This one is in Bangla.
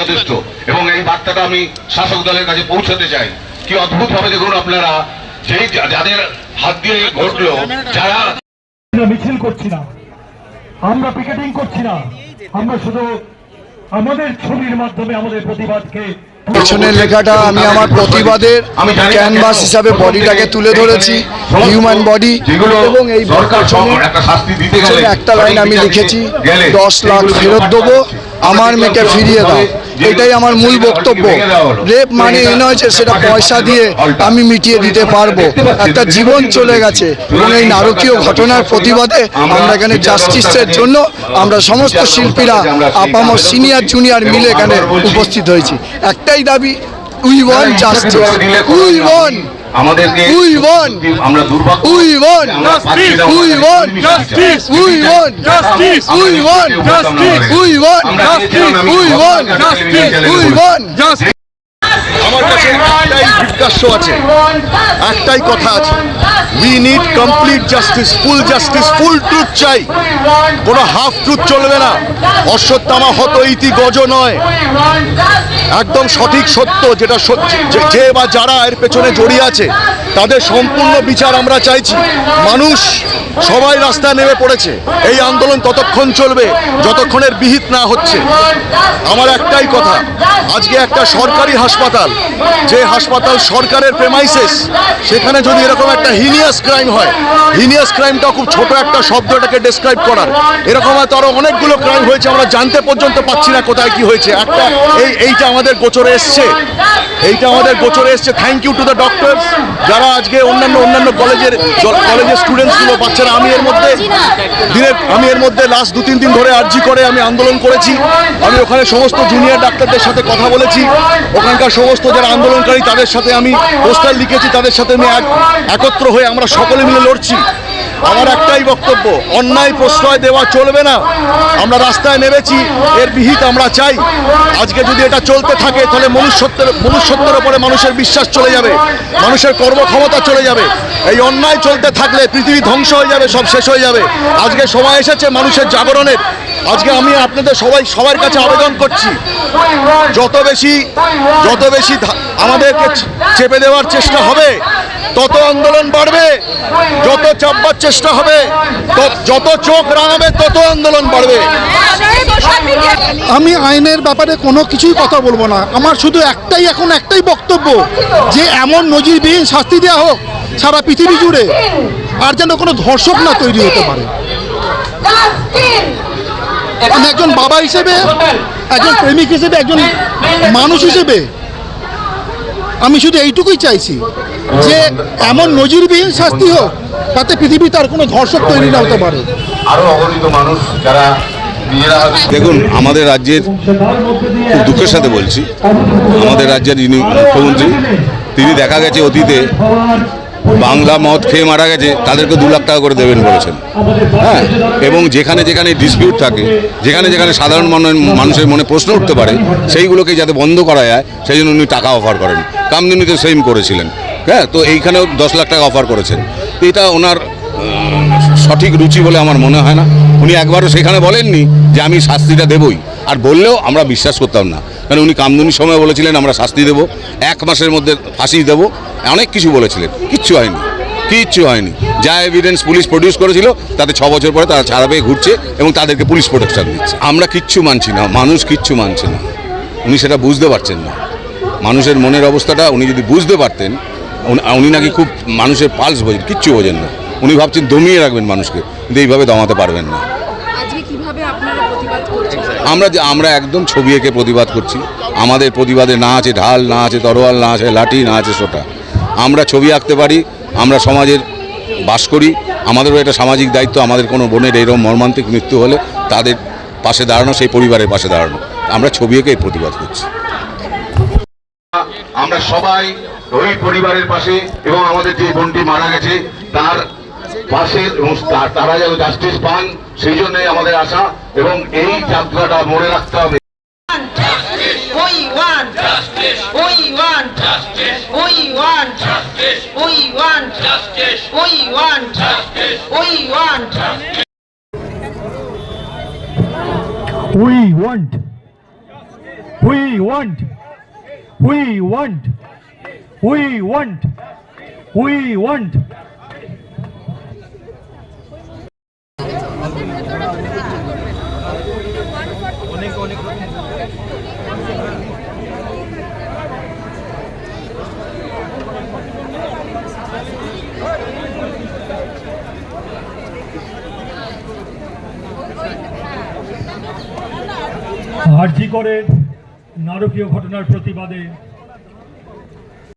যথেষ্ট। এবং এই বার্তাটা আমি শাসক দলের কাছে পৌঁছাতে চাই। কি অদ্ভুত ভাবে দেখুন আপনারা। যেই যাদের হাত দিয়ে ঘটলো যারা মিছিল করছি না। আমরা পিকেটিং করছি না। আমরা শুধু আমাদের ছবির মাধ্যমে আমাদের প্রতিবাদকে পেছনের লেখাটা আমি আমার প্রতিবাদের আমি ক্যানভাস হিসাবে বডিটাকে তুলে ধরেছি হিউম্যান বডি এবং এই একটা শাস্তি দিতে গেলে পেছনে একটা লাইন আমি লিখেছি দশ লাখ ফেরত দেবো। আমার মেয়েকে ফিরিয়ে দাও। এটাই আমার মূল বক্তব্য। রেপ মানে এনে নয় যে সেটা পয়সা দিয়ে আমি মিটিয়ে দিতে পারব। একটা জীবন চলে গেছে। এবং এই নারকীয় ঘটনার প্রতিবাদে আমরা এখানে জাস্টিসের জন্য আমরা সমস্ত শিল্পীরা আপামর সিনিয়র জুনিয়র মিলে এখানে উপস্থিত হয়েছি। একটাই দাবি we want justice we want আমাদেরকে We ওয়ান আমরা দুর্ভাগ্য We want justice we want We we want justice we want We we want We we want We we want justice We won. গতকাল We বলেছি। আমার কাছে জিজ্ঞাস্য আছে। একটাই কথা আছে। We need complete justice full justice full truth চাই। কোনো হাফ ট্রুথ চলবে না। অশ্বত্থামা হত ইতি গজ নয়। একদম সঠিক সত্য যেটা যে বা যারা এর পেছনে জড়িয়ে আছে, তাদের সম্পূর্ণ বিচার আমরা চাইছি। মানুষ সবাই রাস্তায় নেমে পড়েছে। এই আন্দোলন ততক্ষণ চলবে, যতক্ষণের বিহিত না হচ্ছে। আমার একটাই কথা, আজকে একটা সরকারি হাসপাতাল, যে হাসপাতাল সরকারের প্রেমাইসেস সেখানে যদি এরকম একটা হিনিয়াস ক্রাইম হয় হিনিয়াস ক্রাইমটা খুব ছোট একটা শব্দটাকে ডেসক্রাইব করার। এরকম হয়তো আরও অনেকগুলো ক্রাইম হয়েছে, আমরা জানতে পর্যন্ত পাচ্ছি না কোথায় কি হয়েছে। একটা, এই, এইটা আমাদের গোচরে এসছে। এইটা আমাদের গোচরে এসছে। Thank you to the doctors যারা আজকে অন্যান্য অন্যান্য কলেজের কলেজের স্টুডেন্টসগুলো বাচ্চারা আমি এর মধ্যে দিনের আমি এর মধ্যে লাস্ট দু, তিন দিন ধরে আর্জি করে আমি আন্দোলন করেছি। আমি ওখানে সমস্ত জুনিয়র ডাক্তারদের সাথে কথা বলেছি। ওখানকার সমস্ত যারা আন্দোলনকারী, তাদের সাথে আমি পোস্টার লিখেছি। তাদের সাথে আমি এক, একত্র হয়ে আমরা সকলে মিলে লড়ছি। আমার একটাই বক্তব্য, অন্যায় প্রশ্রয় দেওয়া চলবে না। আমরা রাস্তায় নেমেছি, এর বিহিত আমরা চাই। আজকে যদি এটা চলতে থাকে, তাহলে মনুষ্যত্বের মনুষ্যত্বের উপরে মানুষের বিশ্বাস চলে যাবে, মানুষের কর্মক্ষমতা চলে যাবে। এই অন্যায় চলতে থাকলে পৃথিবী ধ্বংস হয়ে যাবে, সব শেষ হয়ে যাবে। আজকে সময় এসেছে মানুষের জাগরণের। আজকে আমি আপনাদের সবাই সবার কাছে আবেদন করছি, যত বেশি যত বেশি আমাদেরকে চেপে দেওয়ার চেষ্টা হবে তত আন্দোলন বাড়বে, যত চাপবার চেষ্টা হবে যত চোখ রাঙাবে, তত আন্দোলন বাড়বে। আমি আইনের ব্যাপারে কোনো কিছুই কথা বলব না। আমার শুধু একটাই, এখন একটাই বক্তব্য যে এমন নজিরবিহীন শাস্তি দেওয়া হোক সারা পৃথিবী জুড়ে, আর যেন কোনো ধর্ষক না তৈরি হতে পারে। একজন বাবা হিসেবে, একজন প্রেমিক হিসেবে, একজন মানুষ হিসেবে আমি শুধু এইটুকুই চাইছি যে এমন নজিরবিহীন শাস্তি হোক তাতে পৃথিবী তার কোনো ধর্ষক তৈরি না হতে পারে। আরও অগণিত মানুষ যারা দেখুন আমাদের রাজ্যের খুব দুঃখের সাথে বলছি। আমাদের রাজ্যের যিনি মুখ্যমন্ত্রী তিনি দেখা গেছে অতীতে বাংলা মদ খেয়ে মারা গেছে, তাদেরকে দু লাখ টাকা করে দেবেন বলেছেন। হ্যাঁ এবং যেখানে যেখানে ডিসপিউট থাকে, যেখানে যেখানে সাধারণ মানুষ- মানুষের মনে প্রশ্ন উঠতে পারে, সেইগুলোকে যাতে বন্ধ করা যায়, সেই জন্য উনি টাকা অফার করেন। কামদিনিতে সেম করেছিলেন। হ্যাঁ তো এইখানেও দশ লাখ টাকা অফার করেছেন। এটা ওনার সঠিক রুচি বলে আমার মনে হয় না। উনি একবারও সেখানে বলেননি যে আমি শাস্তিটা দেবই। আর বললেও আমরা বিশ্বাস করতাম না। কারণ উনি কামদুনির সময় বলেছিলেন, আমরা শাস্তি দেব। এক মাসের মধ্যে ফাঁসি দেব। অনেক কিছু বলেছিলেন। কিচ্ছু হয়নি। কিচ্ছু হয়নি। যা এভিডেন্স পুলিশ প্রডিউস করেছিল, তাতে ছ বছর পরে তারা ছাড়া পেয়ে ঘুরছে এবং তাদেরকে পুলিশ প্রোটেকশন দিচ্ছে। আমরা কিচ্ছু মানছি না। মানুষ কিচ্ছু মানছে না। উনি সেটা বুঝতে পারছেন না। মানুষের মনের অবস্থাটা উনি যদি বুঝতে পারতেন, উনি- উনি নাকি খুব মানুষের পালস বোঝেন। কিচ্ছু বোঝেন না। উনি ভাবছেন দমিয়ে রাখবেন মানুষকে। কিন্তু এইভাবে দমাতে পারবেন না। আজকে কীভাবে আপনারা প্রতিবাদ করছেন? আমরা যে আমরা একদম ছবি এঁকে প্রতিবাদ করছি। আমাদের প্রতিবাদে না আছে ঢাল না আছে তরোয়াল না আছে লাঠি না আছে সোটা। আমরা ছবি আঁকতে পারি আমরা সমাজের বাস করি। আমাদেরও একটা সামাজিক দায়িত্ব আমাদের কোনো বোনের এরকম মর্মান্তিক মৃত্যু হলে তাদের পাশে দাঁড়ানো সেই পরিবারের পাশে দাঁড়ানো। আমরা ছবি এঁকে প্রতিবাদ করছি। আমরা সবাই ওই পরিবারের পাশে এবং আমাদের যে বোনটি মারা গেছে তার পাশে এবং তারা যেন জাস্টিস পান সেই জন্যই আমাদের আশা এবং এই যাত্রাটা মনে রাখতে হবে We want justice. We want justice. We want justice. We want justice. We want justice. We want we want we want, we want, we want, we want. RG করে নারকীয় ঘটনার প্রতিবাদে